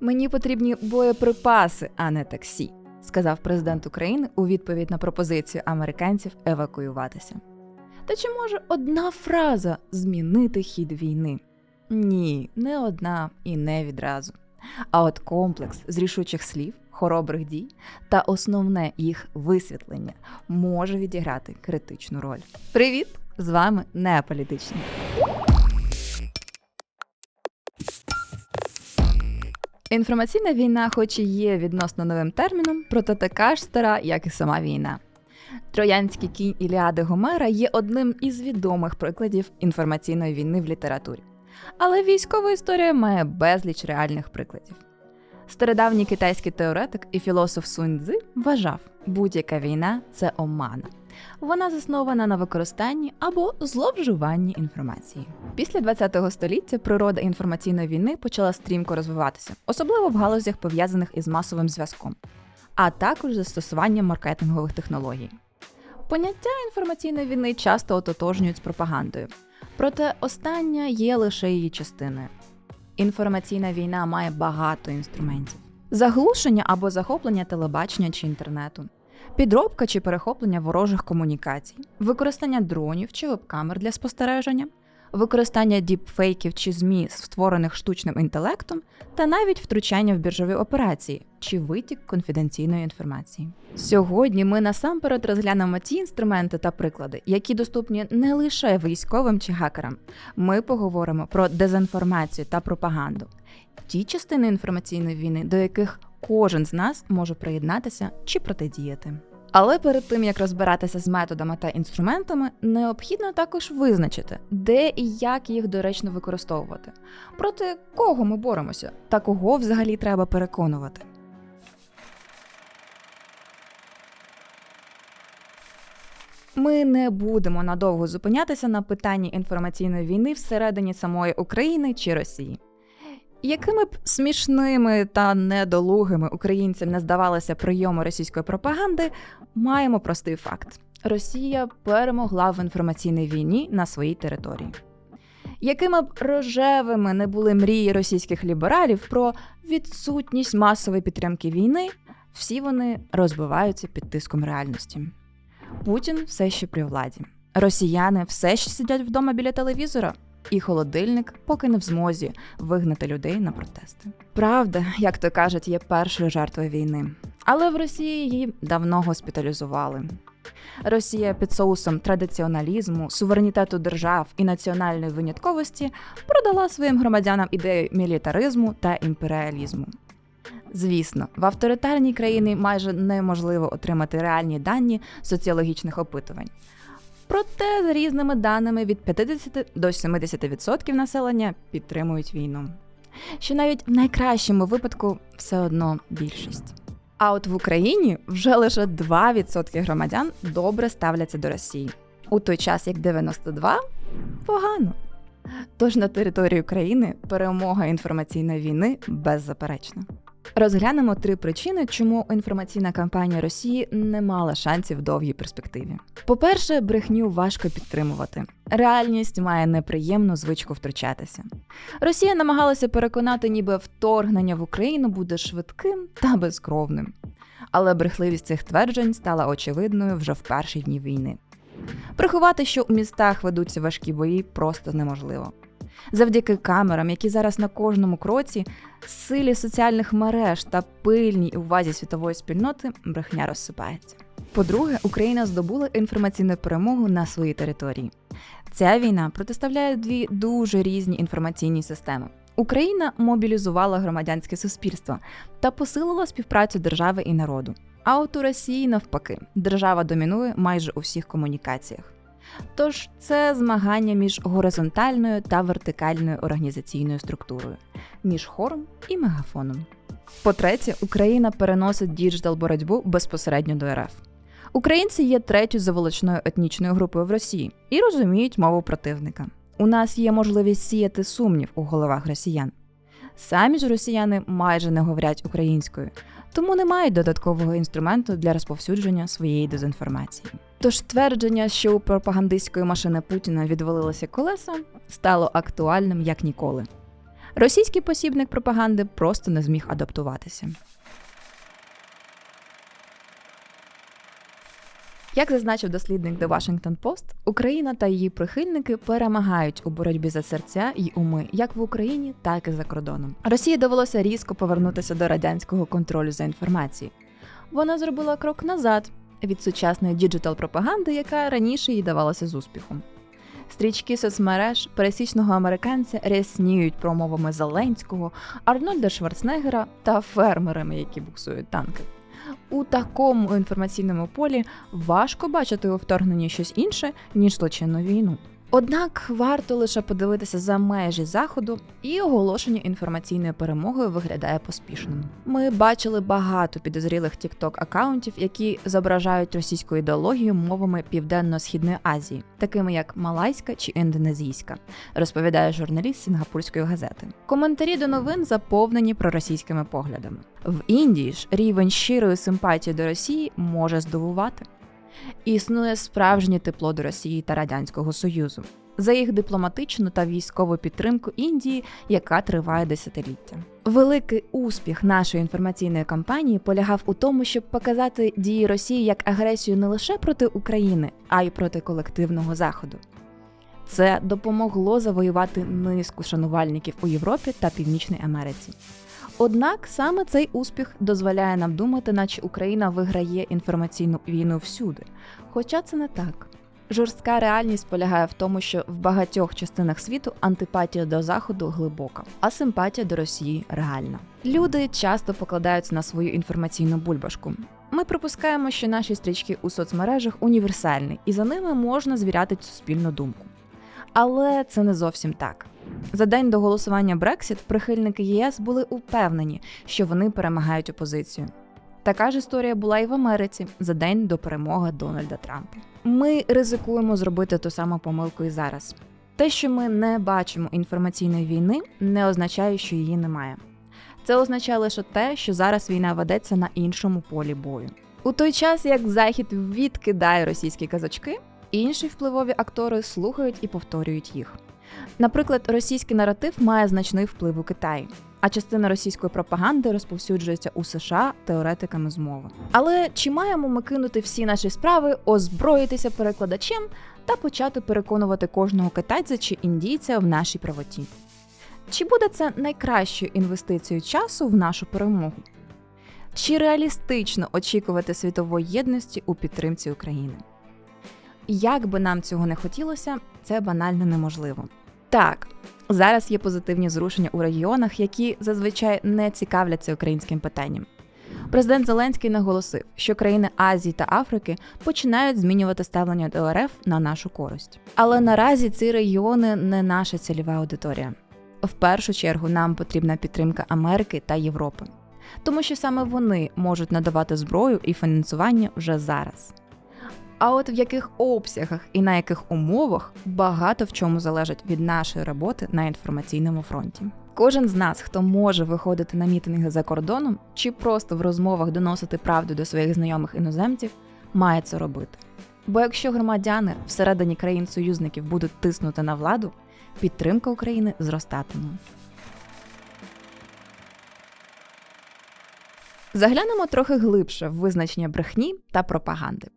Мені потрібні боєприпаси, а не таксі, сказав президент України у відповідь на пропозицію американців евакуюватися. Та чи може одна фраза змінити хід війни? Ні, не одна і не відразу. А от комплекс з рішучих слів, хоробрих дій та основне їх висвітлення може відіграти критичну роль. Привіт! З вами Неаполітичні. Інформаційна війна, хоч і є відносно новим терміном, проте така ж стара, як і сама війна. Троянський кінь Іліади Гомера є одним із відомих прикладів інформаційної війни в літературі. Але військова історія має безліч реальних прикладів. Стародавній китайський теоретик і філософ Сунь Цзи вважав, будь-яка війна це омана. Вона заснована на використанні або зловживанні інформації. Після ХХ століття природа інформаційної війни почала стрімко розвиватися, особливо в галузях пов'язаних із масовим зв'язком, а також застосуванням маркетингових технологій. Поняття інформаційної війни часто ототожнюють з пропагандою, проте остання є лише її частиною. Інформаційна війна має багато інструментів: заглушення або захоплення телебачення чи інтернету, підробка чи перехоплення ворожих комунікацій, використання дронів чи веб-камер для спостереження, використання діпфейків чи ЗМІ, створених штучним інтелектом, та навіть втручання в біржові операції чи витік конфіденційної інформації. Сьогодні ми насамперед розглянемо ті інструменти та приклади, які доступні не лише військовим чи хакерам. Ми поговоримо про дезінформацію та пропаганду, ті частини інформаційної війни, до яких кожен з нас може приєднатися чи протидіяти. Але перед тим як розбиратися з методами та інструментами, необхідно також визначити, де і як їх доречно використовувати, проти кого ми боремося та кого взагалі треба переконувати. Ми не будемо надовго зупинятися на питанні інформаційної війни всередині самої України чи Росії. Якими б смішними та недолугими українцям не здавалися прийоми російської пропаганди, маємо простий факт: Росія перемогла в інформаційній війні на своїй території. Якими б рожевими не були мрії російських лібералів про відсутність масової підтримки війни, всі вони розбиваються під тиском реальності. Путін все ще при владі. Росіяни все ще сидять вдома біля телевізора, і холодильник поки не в змозі вигнати людей на протести. Правда, як то кажуть, є першою жертвою війни, але в Росії її давно госпіталізували. Росія під соусом традиціоналізму, суверенітету держав і національної винятковості продала своїм громадянам ідею мілітаризму та імперіалізму. Звісно, в авторитарній країні майже неможливо отримати реальні дані соціологічних опитувань. Проте, за різними даними, від 50 до 70% населення підтримують війну. Що навіть в найкращому випадку все одно більшість. А от в Україні вже лише 2% громадян добре ставляться до Росії, у той час як 92% погано. Тож на території України перемога інформаційної війни беззаперечна. Розглянемо три причини, чому інформаційна кампанія Росії не мала шансів в довгій перспективі. По-перше, брехню важко підтримувати. Реальність має неприємну звичку втручатися. Росія намагалася переконати, ніби вторгнення в Україну буде швидким та безкровним. Але брехливість цих тверджень стала очевидною вже в перші дні війни. Приховати, що у містах ведуться важкі бої, просто неможливо. Завдяки камерам, які зараз на кожному кроці, силі соціальних мереж та пильній увазі світової спільноти брехня розсипається. По-друге, Україна здобула інформаційну перемогу на своїй території. Ця війна протиставляє дві дуже різні інформаційні системи. Україна мобілізувала громадянське суспільство та посилила співпрацю держави і народу. А от у Росії навпаки, держава домінує майже у всіх комунікаціях. Тож це змагання між горизонтальною та вертикальною організаційною структурою, між хором і мегафоном. По-третє, Україна переносить діджитал боротьбу безпосередньо до РФ. Українці є третьою заволочною етнічною групою в Росії і розуміють мову противника. У нас є можливість сіяти сумнів у головах росіян. Самі ж росіяни майже не говорять українською, тому не мають додаткового інструменту для розповсюдження своєї дезінформації. Тож твердження, що у пропагандистської машини Путіна відвалилося колеса, стало актуальним як ніколи. Російський посібник пропаганди просто не зміг адаптуватися. Як зазначив дослідник The Washington Post, Україна та її прихильники перемагають у боротьбі за серця й уми як в Україні, так і за кордоном. Росії довелося різко повернутися до радянського контролю за інформацією. Вона зробила крок назад від сучасної діджитал пропаганди, яка раніше їй давалася з успіхом. Стрічки соцмереж пересічного американця рясніють промовами Зеленського, Арнольда Шварценеггера та фермерами, які буксують танки. У такому інформаційному полі важко бачити у вторгненні щось інше, ніж злочинну війну. Однак варто лише подивитися за межі заходу, і оголошення інформаційної перемоги виглядає поспішним. Ми бачили багато підозрілих тікток акаунтів, які зображають російську ідеологію мовами Південно-східної Азії, такими як малайська чи індонезійська, розповідає журналіст сінгапурської газети. Коментарі до новин заповнені проросійськими поглядами. В Індії ж рівень щирої симпатії до Росії може здивувати. Існує справжнє тепло до Росії та Радянського Союзу за їх дипломатичну та військову підтримку Індії, яка триває десятиліття. Великий успіх нашої інформаційної кампанії полягав у тому, щоб показати дії Росії як агресію не лише проти України, а й проти колективного заходу. Це допомогло завоювати низку шанувальників у Європі та Північній Америці. Однак саме цей успіх дозволяє нам думати, наче Україна виграє інформаційну війну всюди. Хоча це не так. Жорстка реальність полягає в тому, що в багатьох частинах світу антипатія до заходу глибока, а симпатія до Росії реальна. Люди часто покладаються на свою інформаційну бульбашку. Ми припускаємо, що наші стрічки у соцмережах універсальні, і за ними можна звіряти суспільну думку. Але це не зовсім так. За день до голосування Брексіт прихильники ЄС були упевнені, що вони перемагають опозицію. Така ж історія була і в Америці за день до перемоги Дональда Трампа. Ми ризикуємо зробити ту саму помилку і зараз. Те, що ми не бачимо інформаційної війни, не означає, що її немає. Це означає лише те, що зараз війна ведеться на іншому полі бою. У той час, як Захід відкидає російські казачки, інші впливові актори слухають і повторюють їх. Наприклад, російський наратив має значний вплив у Китаї, а частина російської пропаганди розповсюджується у США теоретиками змови. Але чи маємо ми кинути всі наші справи, озброїтися перекладачем та почати переконувати кожного китайця чи індійця в нашій правоті? Чи буде це найкращою інвестицією часу в нашу перемогу? Чи реалістично очікувати світової єдності у підтримці України? Як би нам цього не хотілося, це банально неможливо. Так, зараз є позитивні зрушення у регіонах, які зазвичай не цікавляться українським питанням. Президент Зеленський наголосив, що країни Азії та Африки починають змінювати ставлення до РФ на нашу користь. Але наразі ці регіони не наша цільова аудиторія. В першу чергу нам потрібна підтримка Америки та Європи, тому що саме вони можуть надавати зброю і фінансування вже зараз. А от в яких обсягах і на яких умовах багато в чому залежить від нашої роботи на інформаційному фронті. Кожен з нас, хто може виходити на мітинги за кордоном чи просто в розмовах доносити правду до своїх знайомих іноземців, має це робити. Бо якщо громадяни всередині країн-союзників будуть тиснути на владу, підтримка України зростатиме. Заглянемо трохи глибше в визначення брехні та пропаганди.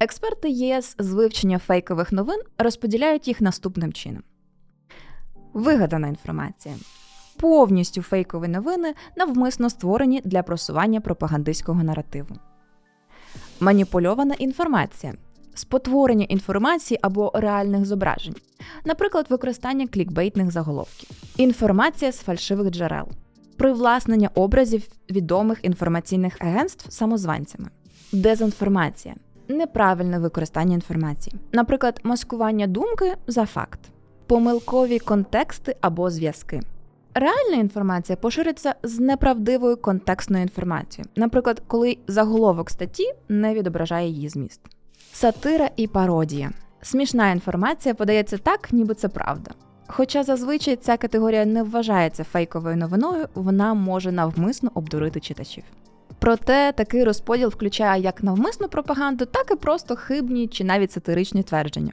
Експерти ЄС з вивчення фейкових новин розподіляють їх наступним чином: вигадана інформація. Повністю фейкові новини навмисно створені для просування пропагандистського наративу. Маніпульована інформація. Спотворення інформації або реальних зображень, наприклад, використання клікбейтних заголовків, інформація з фальшивих джерел, привласнення образів відомих інформаційних агентств самозванцями, дезінформація, неправильне використання інформації, наприклад, маскування думки за факт, помилкові контексти або зв'язки. Реальна інформація пошириться з неправдивою контекстною інформацією, наприклад, коли заголовок статті не відображає її зміст. Сатира і пародія. Смішна інформація подається так, ніби це правда. Хоча зазвичай ця категорія не вважається фейковою новиною, вона може навмисно обдурити читачів. Проте такий розподіл включає як навмисну пропаганду, так і просто хибні чи навіть сатиричні твердження.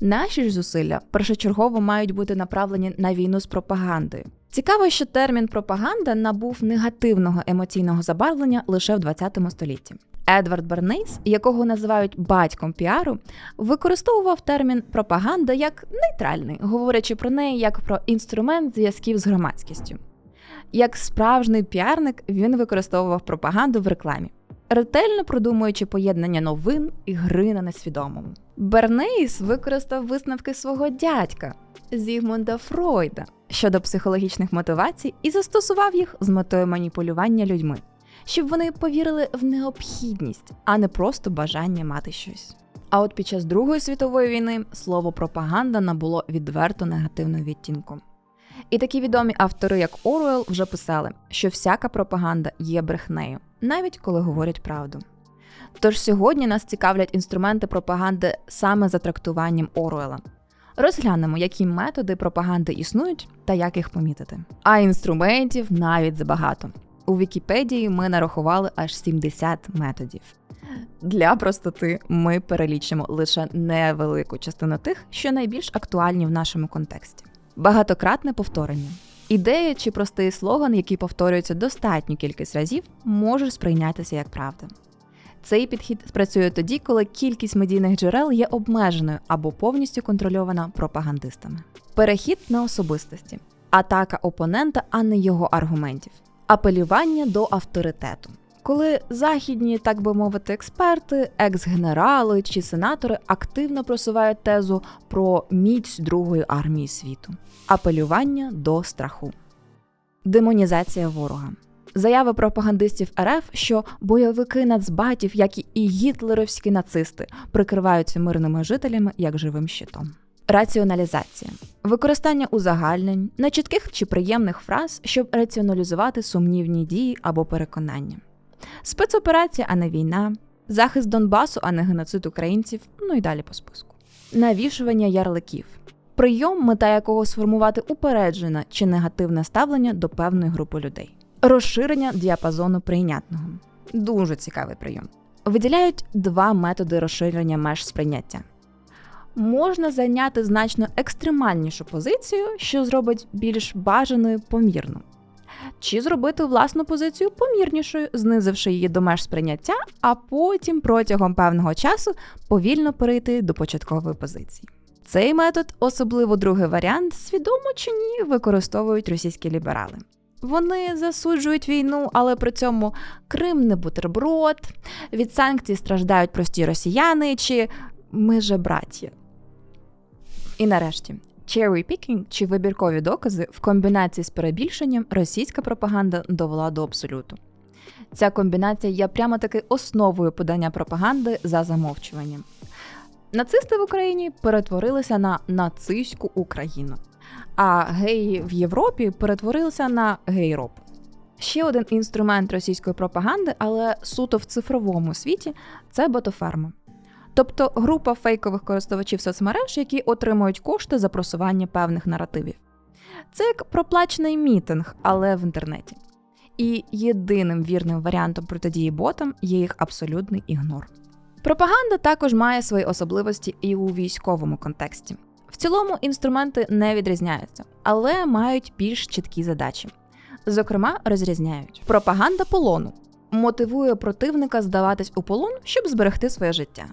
Наші ж зусилля першочергово мають бути направлені на війну з пропагандою. Цікаво, що термін пропаганда набув негативного емоційного забарвлення лише в 20 столітті. Едвард Бернейс, якого називають батьком піару, використовував термін пропаганда як нейтральний, говорячи про неї як про інструмент зв'язків з громадськістю. Як справжній піарник він використовував пропаганду в рекламі, ретельно продумуючи поєднання новин і гри на несвідомому. Бернейс використав висновки свого дядька Зігмунда Фройда щодо психологічних мотивацій і застосував їх з метою маніпулювання людьми, щоб вони повірили в необхідність, а не просто бажання мати щось. А от під час Другої світової війни слово пропаганда набуло відверто негативного відтінку. І такі відомі автори, як Оруел, вже писали, що всяка пропаганда є брехнею, навіть коли говорять правду. Тож сьогодні нас цікавлять інструменти пропаганди саме за трактуванням Оруела. Розглянемо, які методи пропаганди існують та як їх помітити. А інструментів навіть забагато. У Вікіпедії ми нарахували аж 70 методів. Для простоти ми перелічимо лише невелику частину тих, що найбільш актуальні в нашому контексті. Багатократне повторення. Ідея чи простий слоган, який повторюється достатню кількість разів, може сприйнятися як правда. Цей підхід спрацює тоді, коли кількість медійних джерел є обмеженою або повністю контрольована пропагандистами. Перехід на особистості, атака опонента, а не його аргументів, апелювання до авторитету. Коли західні, так би мовити, експерти, екс-генерали чи сенатори активно просувають тезу про міць Другої армії світу, апелювання до страху, демонізація ворога. Заяви пропагандистів РФ, що бойовики нацбатів, як і гітлерівські нацисти, прикриваються мирними жителями як живим щитом. Раціоналізація використання узагальнень, нечітких чи приємних фраз, щоб раціоналізувати сумнівні дії або переконання, спецоперація, а не війна, захист Донбасу, а не геноцид українців, ну і далі по списку. Навішування ярликів, прийом, мета якого сформувати упереджене чи негативне ставлення до певної групи людей. Розширення діапазону прийнятного дуже цікавий прийом. Виділяють два методи розширення меж сприйняття. Можна зайняти значно екстремальнішу позицію, що зробить більш бажаною помірну, чи зробити власну позицію помірнішою, знизивши її до меж сприйняття, а потім протягом певного часу повільно перейти до початкової позиції. Цей метод, особливо другий варіант, свідомо чи ні, використовують російські ліберали. Вони засуджують війну, але при цьому Крим не бутерброд, від санкцій страждають прості росіяни чи ми же браття. І нарешті, cherry picking чи вибіркові докази в комбінації з перебільшенням російська пропаганда довела до абсолюту. Ця комбінація є прямо таки основою подання пропаганди за замовчуванням. Нацисти в Україні перетворилися на нацистську Україну а геї в Європі перетворилися на гейроп. Ще один інструмент російської пропаганди, але суто в цифровому світі це ботоферма. Тобто група фейкових користувачів соцмереж, які отримують кошти за просування певних наративів. Це як проплачений мітинг, але в інтернеті. І єдиним вірним варіантом протидії ботам є їх абсолютний ігнор. Пропаганда також має свої особливості і у військовому контексті. В цілому інструменти не відрізняються, але мають більш чіткі задачі. Зокрема, розрізняють пропаганда полону мотивує противника здаватись у полон, щоб зберегти своє життя.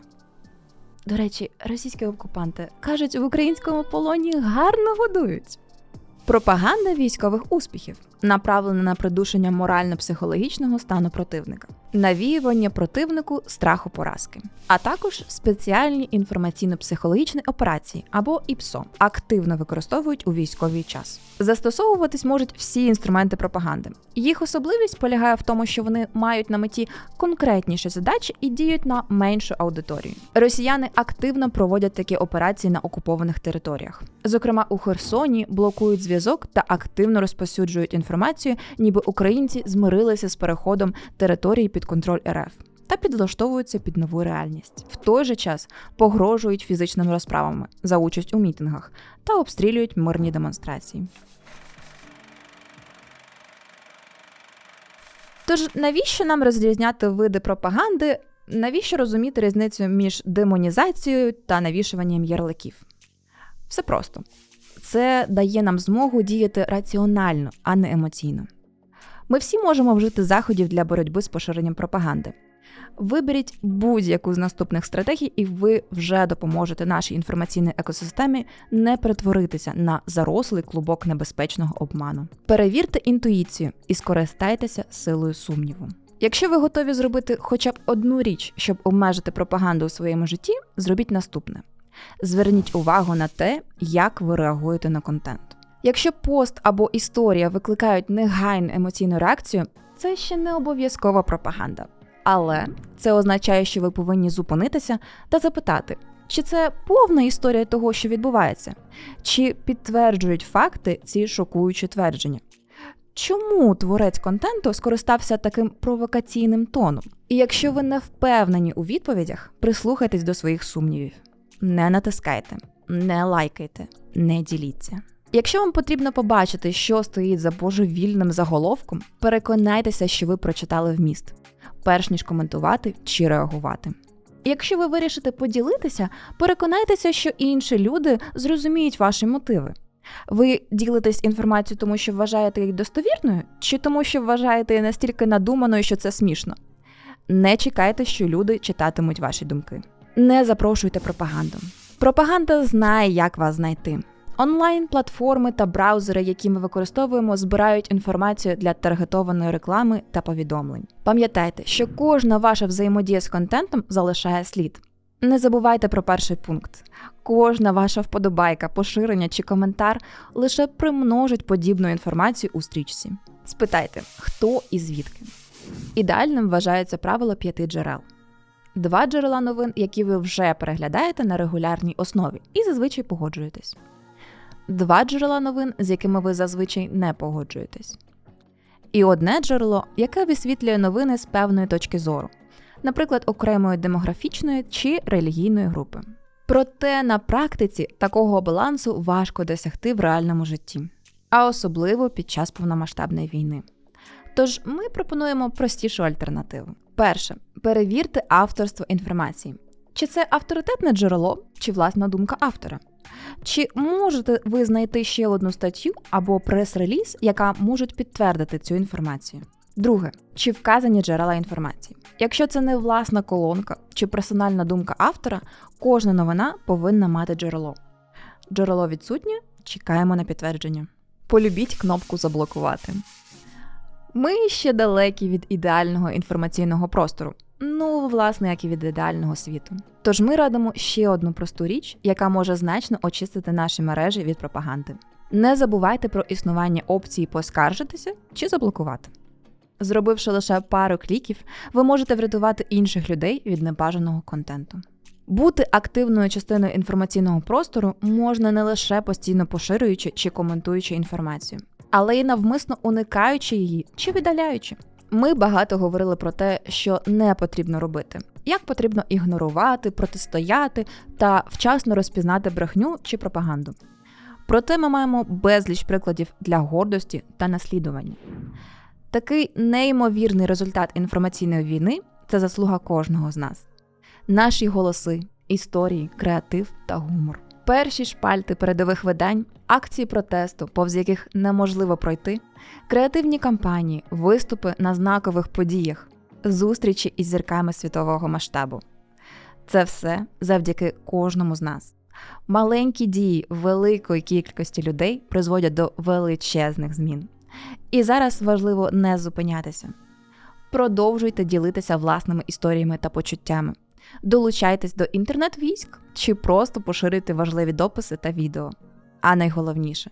До речі, російські окупанти кажуть, в українському полоні гарно годують. Пропаганда військових успіхів направлена на придушення морально-психологічного стану противника, навіювання противнику страху поразки, а також спеціальні інформаційно-психологічні операції або ІПСО активно використовують у військовий час. Застосовуватись можуть всі інструменти пропаганди. Їх особливість полягає в тому, що вони мають на меті конкретніші задачі і діють на меншу аудиторію. Росіяни активно проводять такі операції на окупованих територіях. Зокрема, у Херсоні блокують зв'язок та активно розпосюджують інформацію, ніби українці змирилися з переходом території під контроль РФ. Та підлаштовуються під нову реальність. В той же час погрожують фізичними розправами за участь у мітингах та обстрілюють мирні демонстрації. Тож навіщо нам розрізняти види пропаганди? Навіщо розуміти різницю між демонізацією та навішуванням ярликів? Все просто Це дає нам змогу діяти раціонально, а не емоційно. Ми всі можемо вжити заходів для боротьби з поширенням пропаганди. Виберіть будь-яку з наступних стратегій, і ви вже допоможете нашій інформаційній екосистемі не перетворитися на зарослий клубок небезпечного обману. Перевірте інтуїцію і скористайтеся силою сумніву. Якщо ви готові зробити хоча б одну річ, щоб обмежити пропаганду у своєму житті, зробіть наступне: зверніть увагу на те, як ви реагуєте на контент. Якщо пост або історія викликають негайну емоційну реакцію, це ще не обов'язкова пропаганда. Але це означає, що ви повинні зупинитися та запитати, чи це повна історія того, що відбувається, чи підтверджують факти ці шокуючі твердження. Чому творець контенту скористався таким провокаційним тоном? І якщо ви не впевнені у відповідях, прислухайтесь до своїх сумнівів. Не натискайте, не лайкайте, не діліться. Якщо вам потрібно побачити, що стоїть за божевільним заголовком, переконайтеся, що ви прочитали вміст, перш ніж коментувати чи реагувати. Якщо ви вирішите поділитися, переконайтеся, що інші люди зрозуміють ваші мотиви. Ви ділитесь інформацією, тому що вважаєте її достовірною, чи тому, що вважаєте її настільки надуманою, що це смішно. Не чекайте, що люди читатимуть ваші думки. Не запрошуйте пропаганду. Пропаганда знає, як вас знайти. Онлайн-платформи та браузери, які ми використовуємо, збирають інформацію для таргетованої реклами та повідомлень. Пам'ятайте, що кожна ваша взаємодія з контентом залишає слід. Не забувайте про перший пункт. Кожна ваша вподобайка, поширення чи коментар лише примножить подібну інформацію у стрічці. Спитайте, хто і звідки. Ідеальним вважається правило п'яти джерел. Два джерела новин, які ви вже переглядаєте на регулярній основі, і зазвичай погоджуєтесь. Два джерела новин, з якими ви зазвичай не погоджуєтесь. І одне джерело, яке висвітлює новини з певної точки зору, наприклад, окремої демографічної чи релігійної групи. Проте на практиці такого балансу важко досягти в реальному житті, а особливо під час повномасштабної війни. Тож ми пропонуємо простішу альтернативу. Перше, перевірте авторство інформації. Чи це авторитетне джерело, чи власна думка автора? Чи можете ви знайти ще одну статтю або прес-реліз, яка можуть підтвердити цю інформацію? Друге, чи вказані джерела інформації? Якщо це не власна колонка чи персональна думка автора, кожна новина повинна мати джерело. Джерело відсутнє, чекаємо на підтвердження. Полюбіть кнопку заблокувати. Ми ще далекі від ідеального інформаційного простору. Ну, власне, як і від ідеального світу. Тож ми радимо ще одну просту річ, яка може значно очистити наші мережі від пропаганди. Не забувайте про існування опції поскаржитися чи заблокувати. Зробивши лише пару кліків, ви можете врятувати інших людей від небажаного контенту. Бути активною частиною інформаційного простору можна не лише постійно поширюючи чи коментуючи інформацію, але й навмисно уникаючи її чи видаляючи. Ми багато говорили про те, що не потрібно робити, як потрібно ігнорувати, протистояти та вчасно розпізнати брехню чи пропаганду. Проте ми маємо безліч прикладів для гордості та наслідування. Такий неймовірний результат інформаційної війни це заслуга кожного з нас. Наші голоси, історії, креатив та гумор. Перші шпальти передових видань, акції протесту, повз яких неможливо пройти, креативні кампанії, виступи на знакових подіях, зустрічі із зірками світового масштабу. Це все завдяки кожному з нас. Маленькі дії великої кількості людей призводять до величезних змін. І зараз важливо не зупинятися. Продовжуйте ділитися власними історіями та почуттями. Долучайтесь до інтернет-військ чи просто поширюйте важливі дописи та відео. А найголовніше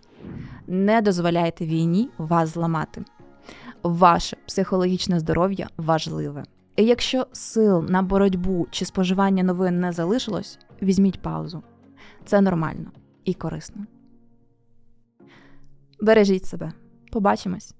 не дозволяйте війні вас зламати. Ваше психологічне здоров'я важливе. І якщо сил на боротьбу чи споживання новин не залишилось, візьміть паузу. Це нормально і корисно. Бережіть себе. Побачимось!